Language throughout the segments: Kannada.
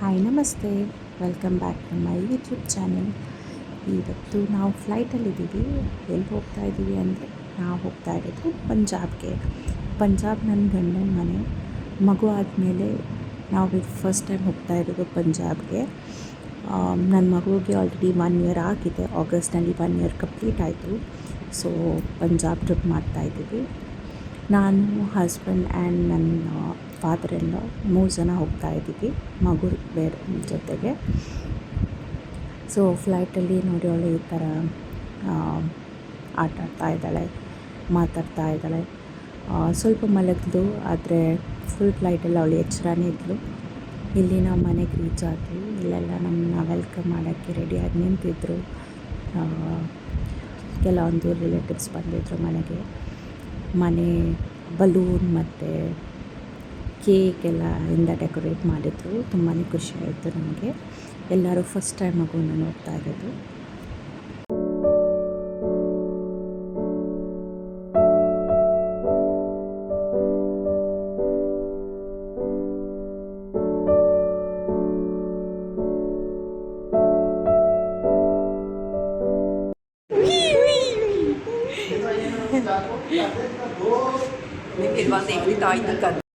Hi namaste welcome back to my YouTube channel ಇವತ್ತು ನಾವು ಫ್ಲೈಟಲ್ಲಿದ್ದೀವಿ ಎಲ್ಲಿ ಹೋಗ್ತಾ ಇದ್ದೀವಿ ಅಂದರೆ, ನಾವು ಹೋಗ್ತಾ ಇರೋದು ಪಂಜಾಬ್ಗೆ. ಪಂಜಾಬ್ ನನ್ನ ಗಂಡನ ಮನೆ. ಮಗು ಆದಮೇಲೆ ನಾವು ಫಸ್ಟ್ ಟೈಮ್ ಹೋಗ್ತಾ ಇರೋದು ಪಂಜಾಬ್ಗೆ. ನನ್ನ ಮಗುವಿಗೆ ಆಲ್ರೆಡಿ ಒನ್ ಇಯರ್ ಆಗಿದೆ. ಆಗಸ್ಟ್ನಲ್ಲಿ ಒನ್ ಇಯರ್ ಕಂಪ್ಲೀಟ್ ಆಯಿತು. ಸೊ ಪಂಜಾಬ್ ಟ್ರಿಪ್ ಮಾಡ್ತಾ ಇದ್ದೀವಿ. ನಾನು ಹಸ್ಬೆಂಡ್ ಆ್ಯಂಡ್ ನನ್ನ ಫಾದರ್ ಮೂರು ಜನ ಹೋಗ್ತಾ ಇದ್ದೀವಿ ಮಗು ಬೇರೆ ಜೊತೆಗೆ. ಸೊ ಫ್ಲೈಟಲ್ಲಿ ನೋಡಿ ಅವಳು ಈ ಥರ ಆಟ ಆಡ್ತಾ ಇದ್ದಾಳೆ, ಮಾತಾಡ್ತಾ ಇದ್ದಾಳೆ. ಸ್ವಲ್ಪ ಮಲಗಿದ್ಲು, ಆದರೆ ಫುಲ್ ಫ್ಲೈಟಲ್ಲಿ ಅವಳು ಎಚ್ಚರನೇ ಇದ್ಲು. ಇಲ್ಲಿ ನಾವು ಮನೆಗೆ ರೀಚ್ ಆದ್ವಿ. ಇಲ್ಲೆಲ್ಲ ನಮ್ಮನ್ನ ವೆಲ್ಕಮ್ ಮಾಡೋಕ್ಕೆ ರೆಡಿಯಾಗಿ ನಿಂತಿದ್ದರು ಕೆಲವೊಂದು ರಿಲೇಟಿವ್ಸ್ ಬಂದಿದ್ದರು ಮನೆಗೆ. ಮನೆ ಬಲೂನ್ ಮತ್ತು ಕೇಕ್ ಎಲ್ಲ ಇಂದ ಡೆಕೋರೇಟ್ ಮಾಡಿದ್ರು ತುಂಬಾ ಖುಷಿಯಾಯಿತು ನಮಗೆ. ಎಲ್ಲರೂ ಫಸ್ಟ್ ಟೈಮ್ ಮಗುವನ್ನು ನೋಡ್ತಾ ಇರೋದು. ನಿಮಗೆ ಇವಾಗ ತೆಗಿತಾ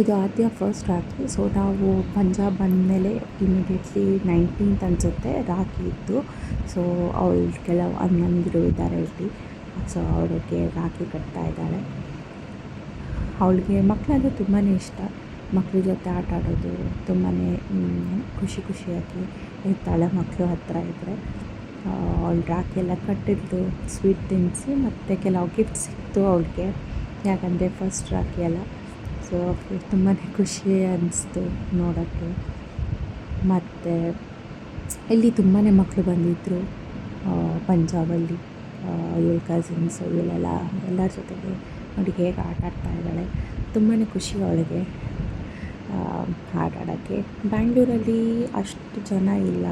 ಇದು ಆದ್ಯ ಫಸ್ಟ್ ರಾಖಿ ಸೊ ನಾವು ಪಂಜಾಬ್ ಬಂದಮೇಲೆ ಇಮಿಡಿಯೇಟ್ಲಿ ನೈನ್ಟೀನ್ತ್ ಅನಿಸುತ್ತೆ, ರಾಖಿ ಇತ್ತು ಸೊ ಅವಳು ಕೆಲವು ಅಣ್ಣಂದಿರು ಇದ್ದಾರೆ ಇಲ್ಲಿ. ಸೊ ಅವಳಿಗೆ ರಾಖಿ ಕಟ್ತಾ ಇದ್ದಾಳೆ. ಅವಳಿಗೆ ಮಕ್ಕಳಂದ್ರೆ ತುಂಬಾ ಇಷ್ಟ. ಮಕ್ಕಳ ಜೊತೆ ಆಟ ಆಡೋದು ತುಂಬಾ ಖುಷಿ ಖುಷಿಯಾಗಿ ಇರ್ತಾಳೆ ಮಕ್ಕಳು ಹತ್ತಿರ ಇದ್ದರೆ ಅವಳು ರಾಖಿ ಎಲ್ಲ ಕಟ್ಟಿದ್ದು ಸ್ವೀಟ್ ತಿನ್ನಿಸಿ ಮತ್ತು ಕೆಲವು ಗಿಫ್ಟ್ ಸಿಕ್ತು ಅವಳಿಗೆ. ಯಾಕಂದರೆ ಫಸ್ಟ್ ರಾಖಿ ಅಲ್ಲ. ಸೊ ತುಂಬಾ ಖುಷಿ ಅನ್ನಿಸ್ತು ನೋಡೋಕ್ಕೆ. ಮತ್ತು ಇಲ್ಲಿ ತುಂಬಾ ಮಕ್ಕಳು ಬಂದಿದ್ದರು ಪಂಜಾಬಲ್ಲಿ ಇವಳ ಕಸಿನ್ಸ್ ಇವಳೆಲ್ಲ ಎಲ್ಲರ ಜೊತೆಗೆ. ನೋಡಿ ಹೇಗೆ ಆಟ ಆಡ್ತಾ ಇದ್ದಾಳೆ. ತುಂಬಾ ಖುಷಿ ಅವಳಿಗೆ. ಆಟ ಆಡೋಕ್ಕೆ ಬ್ಯಾಂಗ್ಳೂರಲ್ಲಿ ಅಷ್ಟು ಜನ ಇಲ್ಲ.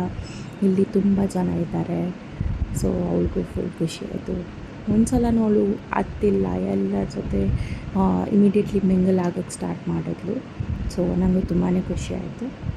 ಇಲ್ಲಿ ತುಂಬ ಜನ ಇದ್ದಾರೆ. ಸೊ ಅವಳಿಗೂ ಫುಲ್ ಖುಷಿ ಆಯಿತು. ಒಂದು ಸಲ ಅವಳು ಹತ್ತಿಲ್ಲ ಎಲ್ಲರ ಜೊತೆ ಇಮಿಡಿಯೇಟ್ಲಿ ಮಿಂಗಲ್ ಆಗೋಕ್ಕೆ ಸ್ಟಾರ್ಟ್ ಮಾಡಿದ್ಲು. ಸೊ ನನಗೂ ತುಂಬಾ ಖುಷಿ ಆಯಿತು.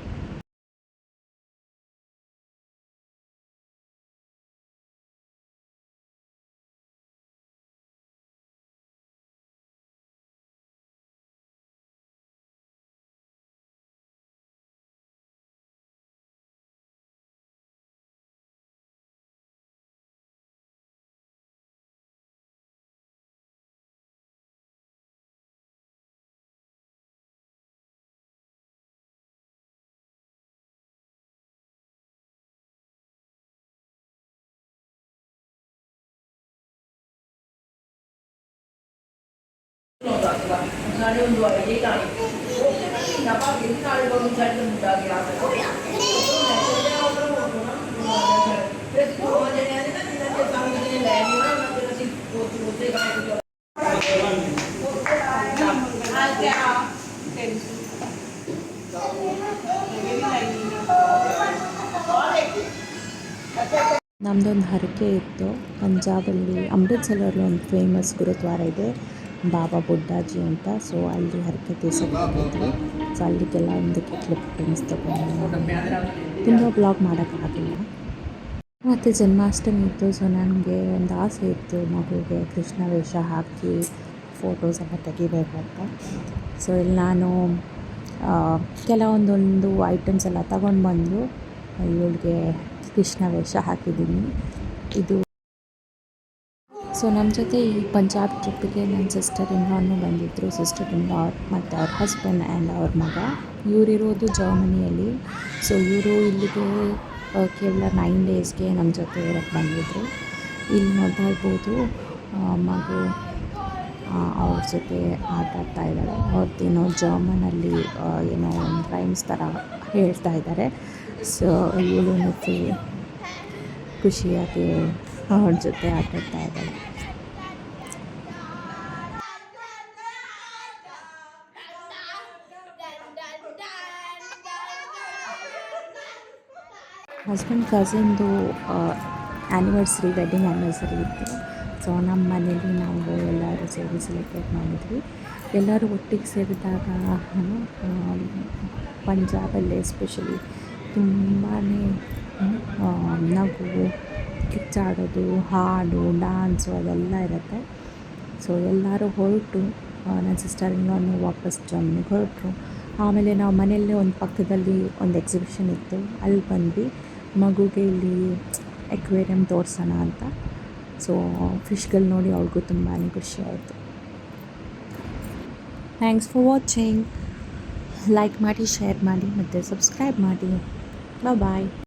ನಮ್ದೊಂದು ಹರಕೆ ಇತ್ತು. ಪಂಜಾಬಲ್ಲಿ ಅಮೃತ್ಸರಲ್ಲಿ ಒಂದು ಫೇಮಸ್ ಗುರುದ್ವಾರ ಇದೆ. ಬಾಬಾ ಬುಡ್ಡಾಜಿ ಅಂತ. ಸೊ ಅಲ್ಲಿ ಹರಕೆ ತೀರ್ಸೋಕೆ ಹೋಗಿದ್ವಿ ಸೊ ಅಲ್ಲಿಗೆಲ್ಲ ಒಂದು ಕಿಟ್ಲು ಕಟ್ಟಿಂಗ್ಸ್ ತೊಗೊಂಡು ತುಂಬ ಬ್ಲಾಗ್ ಮಾಡೋಕ್ಕಾಗಿಲ್ಲ. ಮತ್ತು ಜನ್ಮಾಷ್ಟಮಿ ಇತ್ತು. ಸೊ ನನಗೆ ಒಂದು ಆಸೆ ಇತ್ತು. ಮಗುಗೆ ಕೃಷ್ಣ ವೇಷ ಹಾಕಿ ಫೋಟೋಸ್ ಎಲ್ಲ ತೆಗಿಬೇಕು ಅಂತ. ಸೊ ಇಲ್ಲಿ ನಾನು ಕೆಲವೊಂದೊಂದು ಐಟಮ್ಸ್ ಎಲ್ಲ ತಗೊಂಡು ಬಂದು ಇವಳಿಗೆ ಕೃಷ್ಣ ವೇಷ ಹಾಕಿದ್ದೀನಿ. ಇದು ಸೊ ನಮ್ಮ ಜೊತೆ ಈ ಪಂಜಾಬ್ ಟ್ರಿಪ್ಪಿಗೆ ನನ್ನ ಸಿಸ್ಟರ್ ಇನ್ ಲಾನು ಬಂದಿದ್ದರು ಸಿಸ್ಟರ್ ಇನ್ ಲಾ ಮತ್ತು ಅವ್ರ ಹಸ್ಬೆಂಡ್ ಆ್ಯಂಡ್ ಅವ್ರ ಮಗ. ಇವರಿರೋದು ಜರ್ಮನಿಯಲ್ಲಿ ಸೊ ಇವರು ಇಲ್ಲಿಗೆ ಕೇವಲ ನೈನ್ ಡೇಸ್ಗೆ ನಮ್ಮ ಜೊತೆ ಇರೋಕ್ಕೆ ಬಂದಿದ್ದರು ಇಲ್ಲಿ ನೋಡ್ತಾ ಇರ್ಬೋದು ಮಗು ಅವ್ರ ಜೊತೆ ಆಟ ಆಡ್ತಾ ಇದ್ದಾಳೆ. ಅವ್ರದ್ದೇನೋ ಜರ್ಮನಲ್ಲಿ ಏನೋ ಒಂದು ರೈಮ್ಸ್ ಥರ ಹೇಳ್ತಾ ಇದ್ದಾರೆ ಸೊ ಇವಳು ಖುಷಿಯಾಗಿ ಅವ್ರ ಜೊತೆ ಆಟಾಡ್ತಾ ಇದ್ದಾಳೆ. ಹಸ್ಬೆಂಡ್ ಕಸಿನ್ದು ಆ್ಯನಿವರ್ಸರಿ ವೆಡ್ಡಿಂಗ್ ಆ್ಯನಿವರ್ಸರಿ ಇತ್ತು. ಸೊ ನಮ್ಮ ಮನೇಲಿ ನಾವು ಎಲ್ಲರೂ ಸೇರಿ ಸೆಲೆಬ್ರೇಟ್ ಮಾಡಿದ್ವಿ. ಎಲ್ಲರೂ ಒಟ್ಟಿಗೆ ಸೇರಿದಾಗ ಪಂಜಾಬಲ್ಲಿ ಎಸ್ಪೆಷಲಿ ತುಂಬಾ ನಗು ಕಿಚ್ಚಾಡೋದು, ಹಾಡು ಡ್ಯಾನ್ಸು ಅದೆಲ್ಲ ಇರುತ್ತೆ. ಸೊ ಎಲ್ಲರೂ ಹೊರಟು ನನ್ನ ಸಿಸ್ಟರ್ ಇನ್ನೊಂದು ವಾಪಸ್ ಜಮ್ಮಿಗೆ ಹೊರಟರು. ಆಮೇಲೆ ನಾವು ಮನೆಯಲ್ಲೇ ಒಂದು ಪಕ್ಕದಲ್ಲಿ ಒಂದು ಎಕ್ಸಿಬಿಷನ್ ಇತ್ತು. ಅಲ್ಲಿ ಬಂದ್ವಿ. ಮಗುಗೆ ಇಲ್ಲಿ ಎಕ್ವೇರಿಯಮ್ ತೋರಿಸೋಣ ಅಂತ. ಸೊ ಫಿಶ್ಗಳು ನೋಡಿ ಅವ್ರಿಗೂ ತುಂಬಾ ಖುಷಿ ಆಯಿತು. ಥ್ಯಾಂಕ್ಸ್ ಫಾರ್ ವಾಚಿಂಗ್ ಲೈಕ್ ಮಾಡಿ ಶೇರ್ ಮಾಡಿ, ಮತ್ತು ಸಬ್ಸ್ಕ್ರೈಬ್ ಮಾಡಿ. ಬಾಯ್